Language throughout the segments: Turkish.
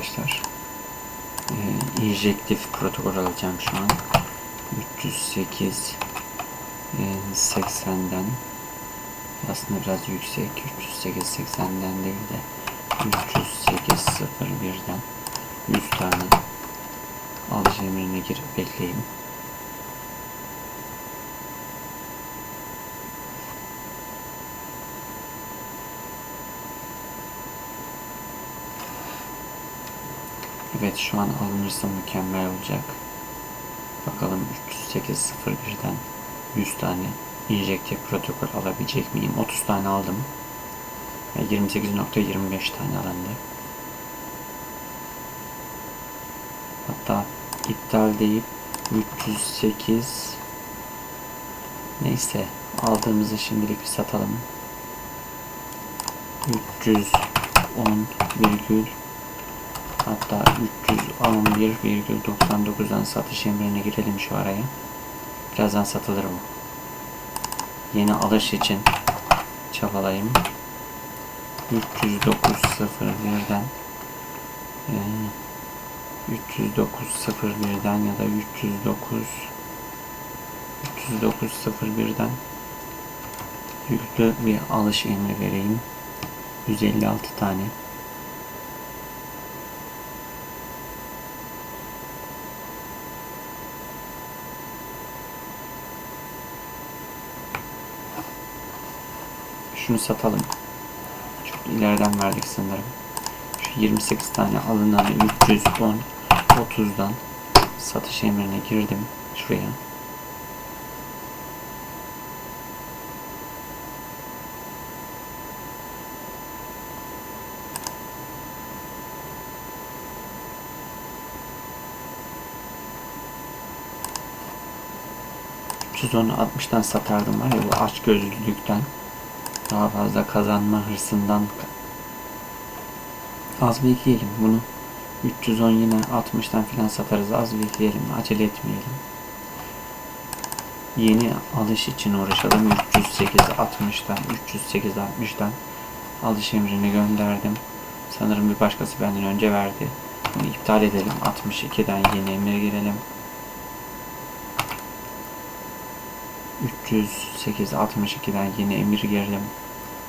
arkadaşlar. Ee, injektif protokol alacağım şu an. 308 e, 80'den aslında biraz yüksek 308 80'den değil de 308 01'den 100 tane alıcı emrine girip bekleyeyim. Evet şu an alınırsa mükemmel olacak. Bakalım 308.01'den 100 tane injektif protokol alabilecek miyim? 30 tane aldım. Ve 28.25 tane alındı. Hatta iptal deyip 308 neyse aldığımızı şimdilik bir satalım. 310 virgül hatta 311,99'dan satış emrine girelim şu araya. Birazdan satılır bu. Yeni alış için çabalayayım. 309.01'den e, 309.01'den ya da 309 309.01'den yüklü bir alış emri vereyim. 156 tane. Şunu satalım. Çok ileriden verdik sanırım. Şu 28 tane alınan 310 30'dan satış emrine girdim şuraya. %10'u 60'tan satardım var ya bu aç gözlülükten daha fazla kazanma hırsından az bekleyelim bunu. 310 yine 60'tan filan satarız. Az bekleyelim acele etmeyelim. Yeni alış için uğraşalım. 308 60'tan 308 60'tan alış emrini gönderdim. Sanırım bir başkası benden önce verdi. Bunu iptal edelim. 62'den yeni emir girelim. 308 62'den yeni emir girelim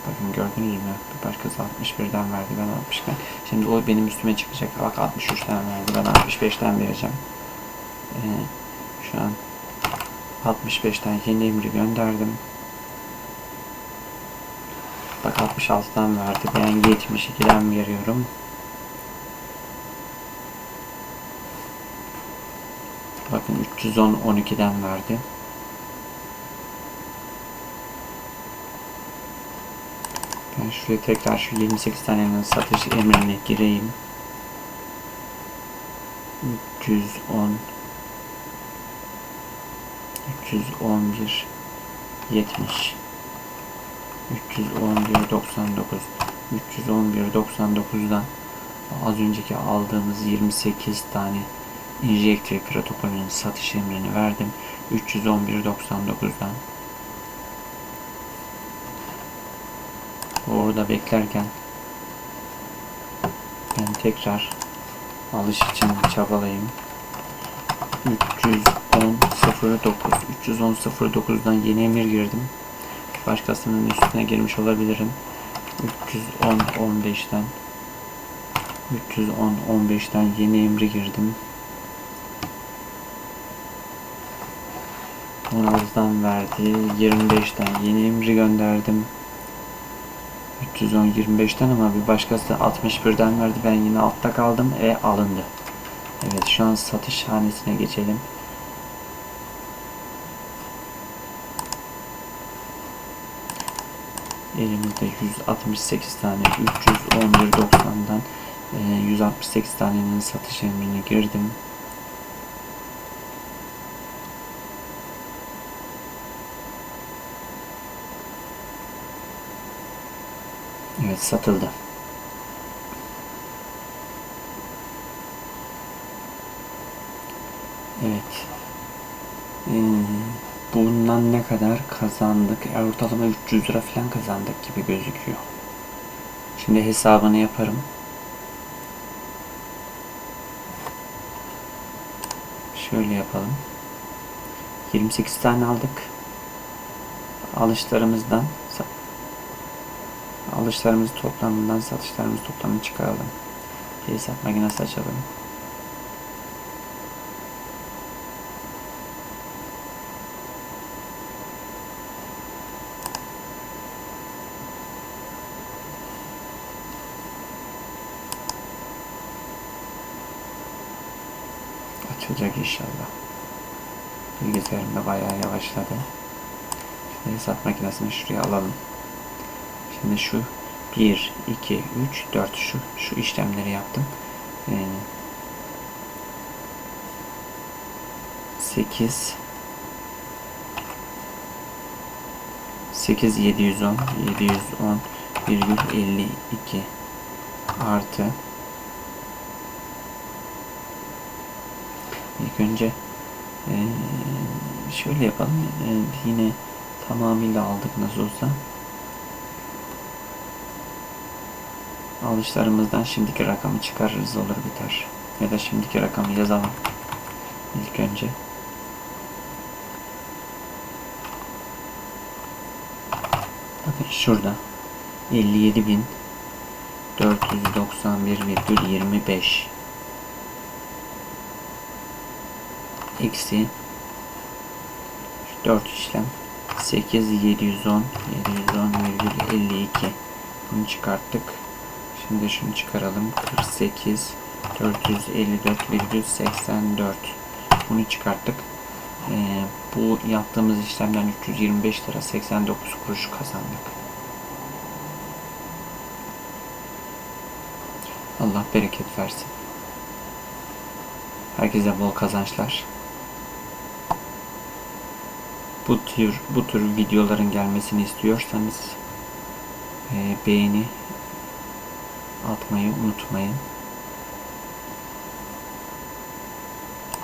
Bakın gördünüz mü? Bir başkası 61'den verdi ben 60'dan. Şimdi o benim üstüme çıkacak. Bak 63'ten verdi ben 65'ten vereceğim. Ee, şu an 65'ten yeni emri gönderdim. Bak 66'dan verdi. Ben 72'den veriyorum. Bakın 310 12'den verdi. Şuraya tekrar şu 28 tanenin satış emrine gireyim. 310 311 70 311 99 311 99'dan az önceki aldığımız 28 tane injektör protokolünün satış emrini verdim. 311 orada beklerken ben tekrar alış için çabalayayım. 310 09 310 09'dan yeni emir girdim. Başkasının üstüne girmiş olabilirim. 310 15'ten 310 15'ten yeni emri girdim. 16'dan verdi. 25'ten yeni emri gönderdim. 310 25'ten ama bir başkası 61'den verdi. Ben yine altta kaldım. E alındı. Evet şu an satış hanesine geçelim. Elimizde 168 tane 311.90'dan 168 tanenin satış emrine girdim. Evet satıldı. Evet. Ee, bundan ne kadar kazandık? Ortalama 300 lira falan kazandık gibi gözüküyor. Şimdi hesabını yaparım. Şöyle yapalım. 28 tane aldık. Alışlarımızdan alışlarımız toplamından satışlarımız toplamını çıkaralım. Hesap makinesi açalım. Açılacak inşallah. Bilgisayarımda bayağı yavaşladı. Şimdi hesap makinesini şuraya alalım. Şimdi şu 1, 2, 3, 4 şu şu işlemleri yaptım. Ee, 8 8 710 710 virgül 52 artı İlk önce eee, şöyle yapalım. Eee, yine tamamıyla aldık nasıl olsa. Alışlarımızdan şimdiki rakamı çıkarırız olur biter. Ya da şimdiki rakamı yazalım. İlk önce. Bakın şurada 57.491,25 eksi 4 işlem 8 710 710,52 bunu çıkarttık. Şimdi şunu çıkaralım. 48 454,84 bunu çıkarttık. Ee, bu yaptığımız işlemden 325 lira 89 kuruş kazandık. Allah bereket versin. Herkese bol kazançlar. Bu tür bu tür videoların gelmesini istiyorsanız e, beğeni atmayı unutmayın.